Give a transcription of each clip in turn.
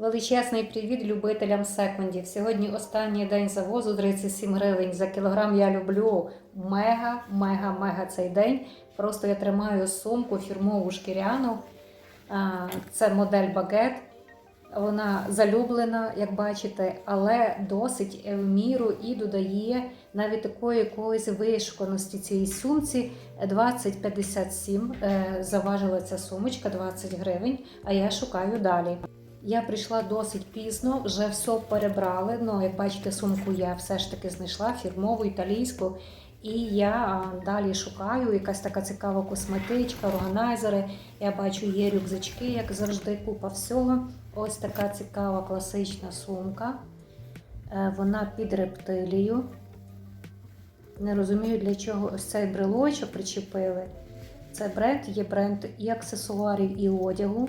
Величезний привіт любителям секундів. Сьогодні останній день завозу 37 гривень за кілограм. Я люблю мега, мега, мега цей день. Просто я тримаю сумку фірмову шкіряну. Це модель багет. Вона залюблена, як бачите, але досить в міру і додає навіть такої якоїсь вишуканості цієї сумці. 20,57 е, заважила ця сумочка 20 гривень, а я шукаю далі. Я прийшла досить пізно, вже все перебрали. Ну, як бачите, сумку я все ж таки знайшла фірмову італійську. І я далі шукаю якась така цікава косметичка, органайзери. Я бачу, є рюкзачки, як завжди, купа всього. Ось така цікава класична сумка. Е, Вона під рептилію. Не розумію, для чого ось цей брелочок причепили. Це бренд, є бренд і аксесуарів, і одягу.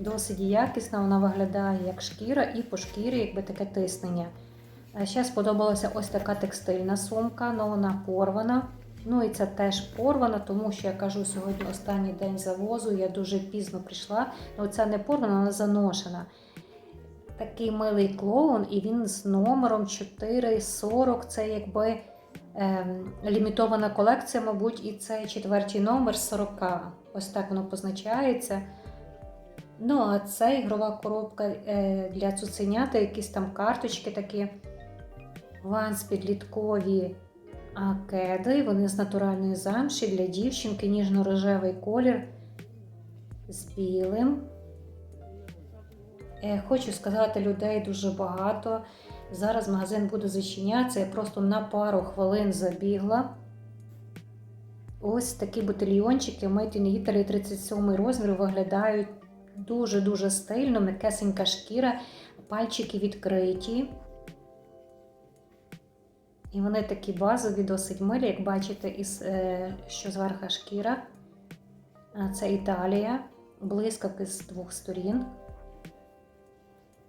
Досить якісна, вона виглядає як шкіра, і по шкірі якби таке тиснення. Ще сподобалася ось така текстильна сумка, але вона порвана. Ну і це теж порвана, тому що я кажу, сьогодні останній день завозу, я дуже пізно прийшла. Ну, ця не порвана, вона заношена. Такий милий клоун, і він з номером 440. Це якби ем, лімітована колекція, мабуть, і це четвертий номер з 40. Ось так воно позначається. Ну, а це ігрова коробка е, для цуценята, якісь там карточки такі. Ванс підліткові а, кеди, вони з натуральної замші для дівчинки, ніжно-рожевий колір з білим. Е, Хочу сказати, людей дуже багато. Зараз магазин буде зачинятися. Я просто на пару хвилин забігла. Ось такі ботильйончики Made in Italy 37 розмір виглядають дуже-дуже стильно, м'якесенька шкіра, пальчики відкриті. І вони такі базові, досить милі, як бачите, із, е, що зверху шкіра. Це Італія, блискавки з двох сторін.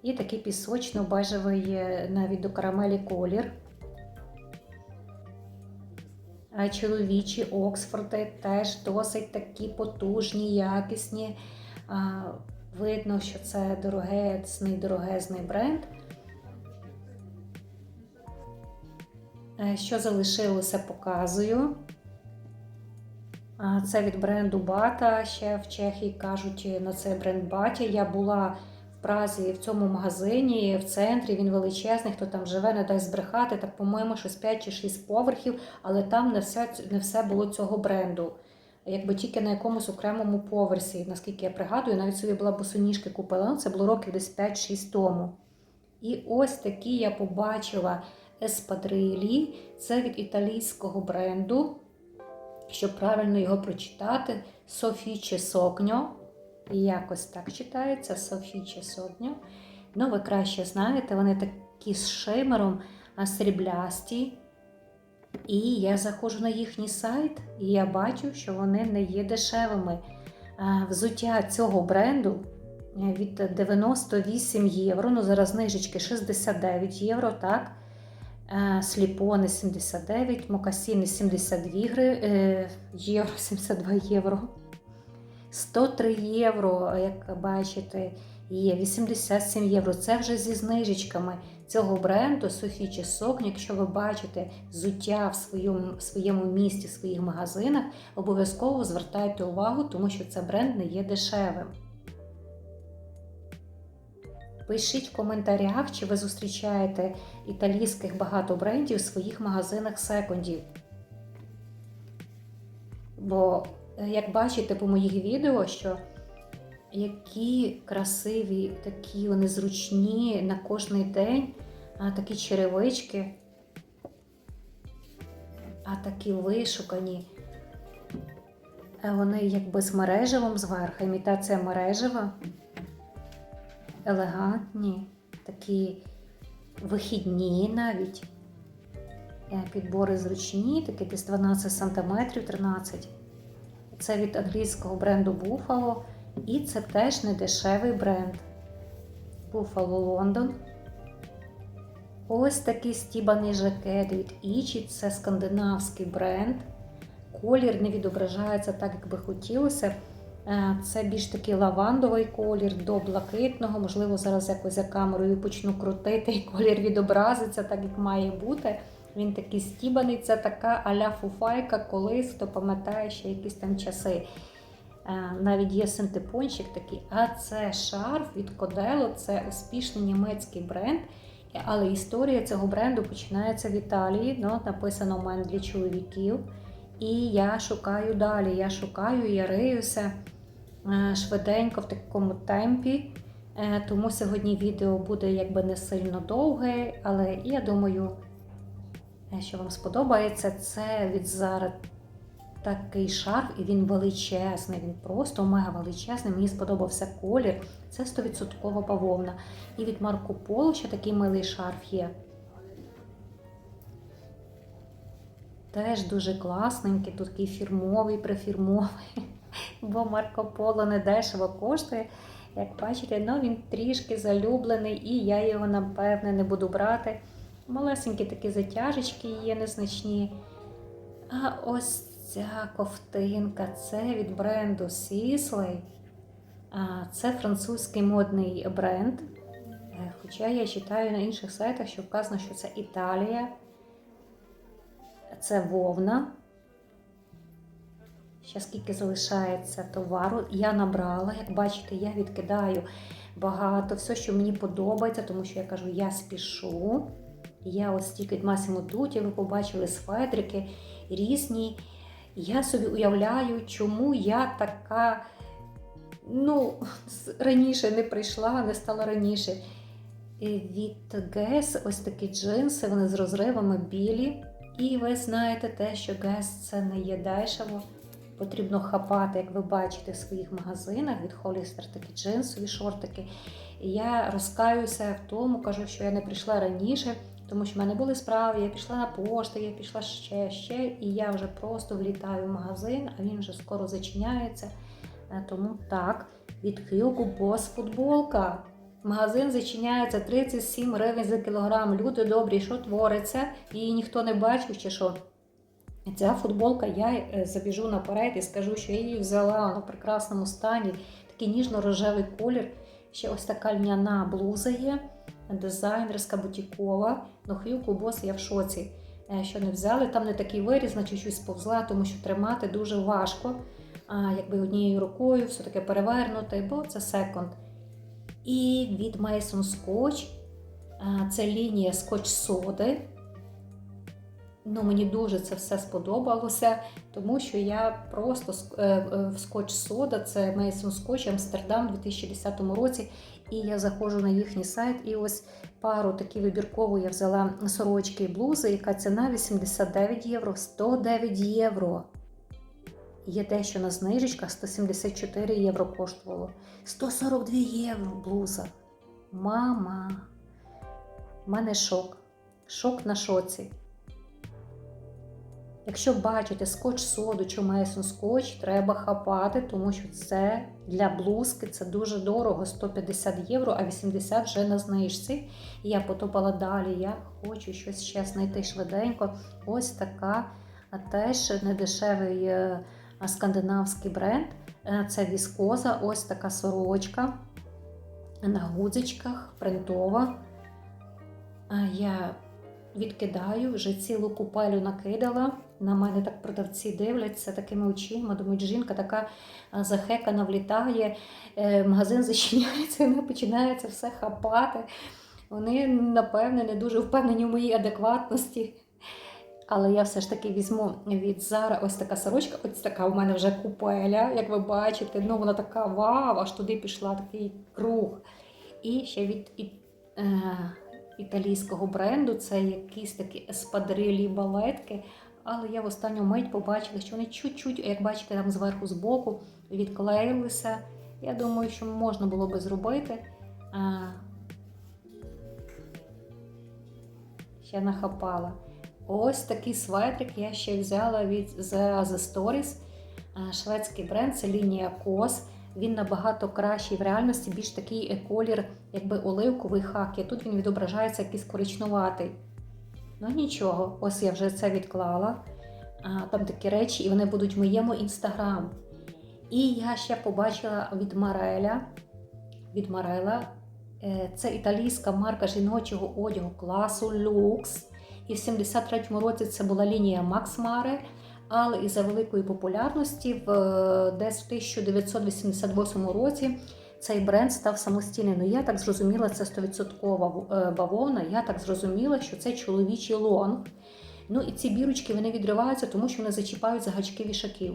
І такий пісочно-бежевий е, навіть до карамелі колір. Чоловічі Оксфорди теж досить такі потужні, якісні. Видно, що це дорогезний, дорогезний бренд. Е, Що залишилося, показую. Це від бренду Бата. Ще в Чехії кажуть на цей бренд Батя. Я була в Празі в цьому магазині, в центрі. Він величезний. Хто там живе, не дасть збрехати. Так, по-моєму, щось 5 чи 6 поверхів, але там не все, не все було цього бренду. Якби тільки на якомусь окремому поверсі, наскільки я пригадую, навіть собі була босоніжки купила. Ну, Це було років десь 5-6 тому. І ось такі я побачила еспадрилі. Це від італійського бренду. Щоб правильно його прочитати, Софіче Сокньо. Якось так читається Софіче Сокньо. Ну, ви краще знаєте, вони такі з шимером, а сріблясті. І я заходжу на їхній сайт, і я бачу, що вони не є дешевими. Взуття цього бренду е, від 98 євро. Ну, зараз знижечки 69 євро, так? Е, Сліпони 79, мокасіни 72 гри, е, євро, 72 євро. 103 євро, як бачите, є 87 євро. Це вже зі знижечками цього бренду Софічі Сокні. Якщо ви бачите взуття в своєму, своєму місті, в своїх магазинах, обов'язково звертайте увагу, тому що це бренд не є дешевим. Пишіть в коментарях, чи ви зустрічаєте італійських багато брендів в своїх магазинах секондів. Бо, е, як бачите по моїх відео, що які красиві, такі вони зручні на кожний день, такі черевички, а такі вишукані. Вони якби з мережевим зверху, імітація мережева елегантні, такі вихідні навіть. Е, Підбори зручні, такі десь 12 см, 13 Це від англійського бренду Buffalo. І це теж не дешевий бренд. Buffalo London. Ось такий стібаний жакет від Ічі. Це скандинавський бренд. Колір не відображається так, як би хотілося. Е, Це більш такий лавандовий колір до блакитного. Можливо, зараз якось за камерою почну крутити, і колір відобразиться так, як має бути. Він такий стібаний, це така аля фуфайка, колись, хто пам'ятає ще якісь там часи. Е, Навіть є синтепончик такий, а це шарф від Кодело, це успішний німецький бренд. Але історія цього бренду починається в Італії. Ну, написано в мене для чоловіків. І я шукаю далі. Я шукаю, я риюся е, швиденько в такому темпі. Е, Тому сьогодні відео буде якби не сильно довге, але я думаю, що вам сподобається. Це від Zara такий шарф, і він величезний. Він просто мега величезний. Мені сподобався колір. Це 100% бавовна. І від Марко Поло ще такий милий шарф є. Теж дуже класненький, тут такий фірмовий, прифірмовий. Бо Марко Поло не дешево коштує. Як бачите, ну він трішки залюблений, і я його, напевне, не буду брати. Малесенькі такі затяжечки є незначні. А ось ця ковтинка це від бренду Sisley. Це французький модний бренд. Е, Хоча я читаю на інших сайтах, що вказано, що це Італія. Це вовна. Ще скільки залишається товару. Я набрала, як бачите, я відкидаю багато, все, що мені подобається, тому що я кажу, я спішу. Я ось тільки від Massimo Dutti, ви побачили сфетрики різні. Я собі уявляю, чому я така ну, раніше не прийшла, не стала раніше. Від Guess ось такі джинси, вони з розривами білі. І ви знаєте те, що Guess це не є дешево. Потрібно хапати, як ви бачите, в своїх магазинах від Hollister такі джинсові шортики. І я розкаюся в тому, кажу, що я не прийшла раніше, тому що в мене були справи, я пішла на пошту, я пішла ще, ще, і я вже просто влітаю в магазин, а він вже скоро зачиняється. Е, Тому так, від Hugo Boss футболка. Магазин зачиняється 37 гривень за кілограм. Люди добрі, що твориться? Її ніхто не бачив чи що. Ця футболка, я е, забіжу наперед і скажу, що я її взяла вона в прекрасному стані. Такий ніжно-рожевий колір. Ще ось така льняна блуза є, дизайнерська бутікова. Ну, Hugo Boss я в шоці, е, що не взяли. Там не такий виріз, наче щось сповзла, тому що тримати дуже важко. А, якби однією рукою, все таке перевернути, бо це секонд. І від Mason Scotch це лінія скотч соди. Ну, мені дуже це все сподобалося, тому що я просто е, е, в скотч сода, це Mason Scotch Амстердам у 2010 році. І я заходжу на їхній сайт, і ось пару такі вибіркову я взяла сорочки і блузи, яка ціна 89 євро, 109 євро. Є дещо на знижечках 174 євро коштувало. 142 євро блуза. Мама. У мене шок. Шок на шоці. Якщо бачите скотч соду чи Мейсон скотч, треба хапати, тому що це для блузки це дуже дорого, 150 євро, а 80 вже на знижці. І я потопала далі. Я хочу щось ще знайти швиденько. Ось така теж недешевий е, скандинавський бренд. Е, Це віскоза, ось така сорочка на гудзичках, принтова. Я відкидаю, вже цілу купелю накидала. На мене так продавці дивляться такими очима. Думають, жінка така захекана влітає, е, магазин зачиняється, вона починає це все хапати. Вони, напевне, не дуже впевнені в моїй адекватності. Але я все ж таки візьму від Zara ось така сорочка, ось така у мене вже купеля, як ви бачите. Ну, вона така вау, аж туди пішла такий круг. І ще від і, е, італійського бренду це якісь такі еспадрилі балетки. Але я в останню мить побачила, що вони чуть-чуть, як бачите, там зверху збоку відклеїлися. Я думаю, що можна було би зробити. Ще нахапала. Ось такий светрик я ще взяла від The, Stories. Шведський бренд, це лінія COS. Він набагато кращий в реальності, більш такий е, колір, якби оливковий хакі. Тут він відображається якийсь коричнуватий. Ну нічого, ось я вже це відклала. А, Там такі речі, і вони будуть в моєму інстаграм. І я ще побачила від Мареля. Від Марела. Е, Це італійська марка жіночого одягу класу Lux. І в 73-му році це була лінія Max Mare, але із-за великої популярності в е, десь в 1988 році цей бренд став самостійним. Ну я так зрозуміла, це 100% е, бавовна. Я так зрозуміла, що це чоловічий лонг. Ну і ці бірочки вони відриваються, тому що вони зачіпають за гачки вішаків.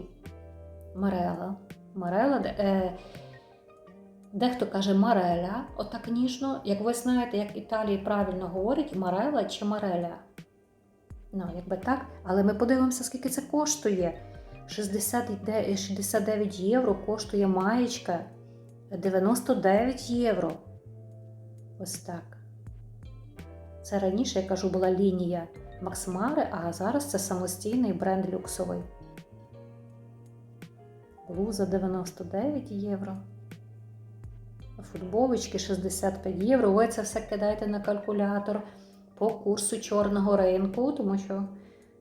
Марела. Марела. Е, Дехто каже Мареля, отак ніжно. Як ви знаєте, як в Італії правильно говорять, Марела чи Мареля. Ну, якби так. Але ми подивимося, скільки це коштує. 69 69 євро коштує маєчка. 99 євро. Ось так. Це раніше, я кажу, була лінія Максмари, а зараз це самостійний бренд люксовий. Блуза 99 євро. Футболочки 65 євро. Ви це все кидайте на калькулятор по курсу чорного ринку, тому що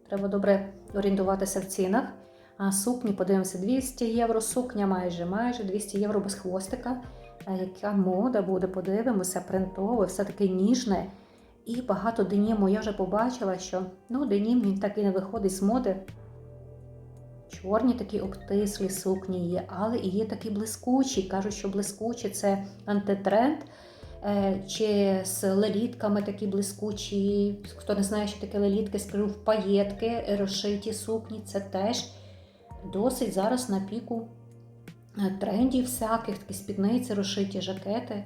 треба добре орієнтуватися в цінах. А сукні, подивимося, 200 євро, сукня майже майже 200 євро без хвостика. Яка мода буде, подивимося, принтове, все таке ніжне. І багато деніму. Я вже побачила, що ну, денім він так і не виходить з моди. Чорні такі обтислі сукні є, але і є такі блискучі. Кажуть, що блискучі це антитренд. Е, Чи з лелітками такі блискучі. Хто не знає, що таке лелітки, скажу, в паєтки розшиті сукні. Це теж досить зараз на піку е, трендів всяких, такі спідниці, розшиті жакети.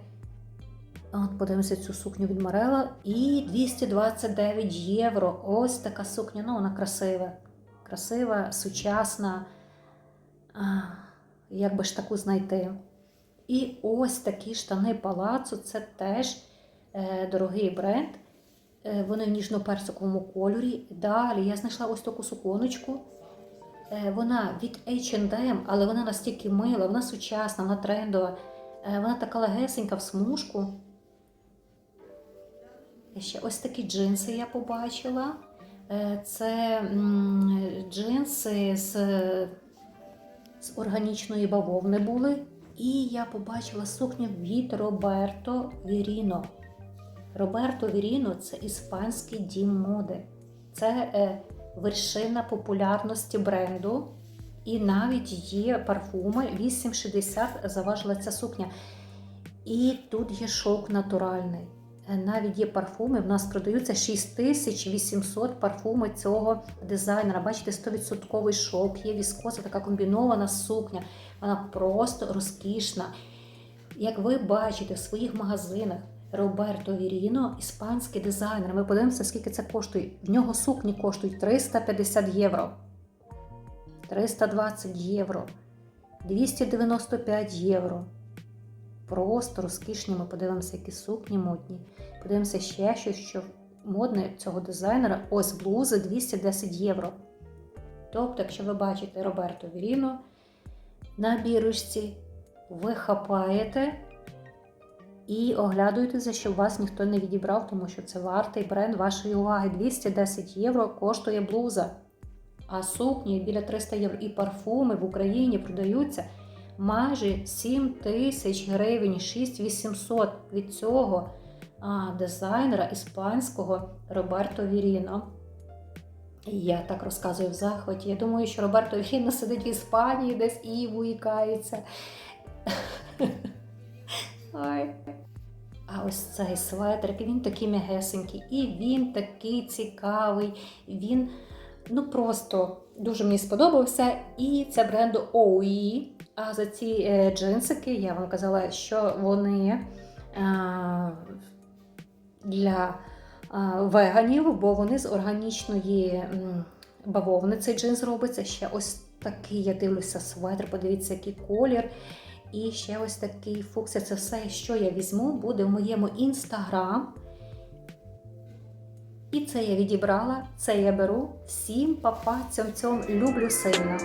От, подивимося цю сукню від Марела. І 229 євро. Ось така сукня. Ну, вона красива. Красива, сучасна. Як би ж таку знайти? І ось такі штани палацу це теж е, дорогий бренд. Е, вони в ніжно-персиковому кольорі. Далі я знайшла ось таку суконочку. Е, вона від H&M, але вона настільки мила, вона сучасна, вона трендова. Вона така легесенька в смужку. Ще ось такі джинси я побачила. Це джинси з, з органічної бавовни були. І я побачила сукню від Роберто Віріно. Роберто Віріно це іспанський дім моди. Це е, вершина популярності бренду. І навіть є парфуми 8,60 заважила ця сукня. І тут є шовк натуральний. Е, Навіть є парфуми, в нас продаються 6800 парфуми цього дизайнера. Бачите, 100% шовк, є віскоза, така комбінована сукня. Вона просто розкішна. Як ви бачите в своїх магазинах Роберто Віріно, іспанський дизайнер. Ми подивимося, скільки це коштує. В нього сукні коштують 350 євро, 320 євро, 295 євро. Просто розкішні. Ми подивимося, які сукні модні. Подивимося ще щось, що модне цього дизайнера. Ось блузи 210 євро. Тобто, якщо ви бачите Роберто Віріно на бірочці, ви хапаєте і оглядуєтеся, щоб вас ніхто не відібрав, тому що це вартий бренд вашої уваги. 210 євро коштує блуза. А сукні біля 300 євро. І парфуми в Україні продаються майже 7 тисяч гривень, 6800 від цього а, дизайнера іспанського Роберто Віріно. Я так розказую в захваті. Я думаю, що Роберто Віріно сидить в Іспанії, десь і вуїкається. А ось цей светрик, він такий м'ягесенький, і він такий цікавий. Він ну просто дуже мені сподобався. І це бренду OE. А за ці е, джинсики я вам казала, що вони е, для е, веганів, бо вони з органічної бавовни цей джинс робиться. Ще ось такий, я дивлюся, светр, подивіться, який колір. І ще ось такий фуксія. Це все, що я візьму, буде в моєму інстаграм. І це я відібрала, це я беру. Всім папа, цьом цьом люблю сильно.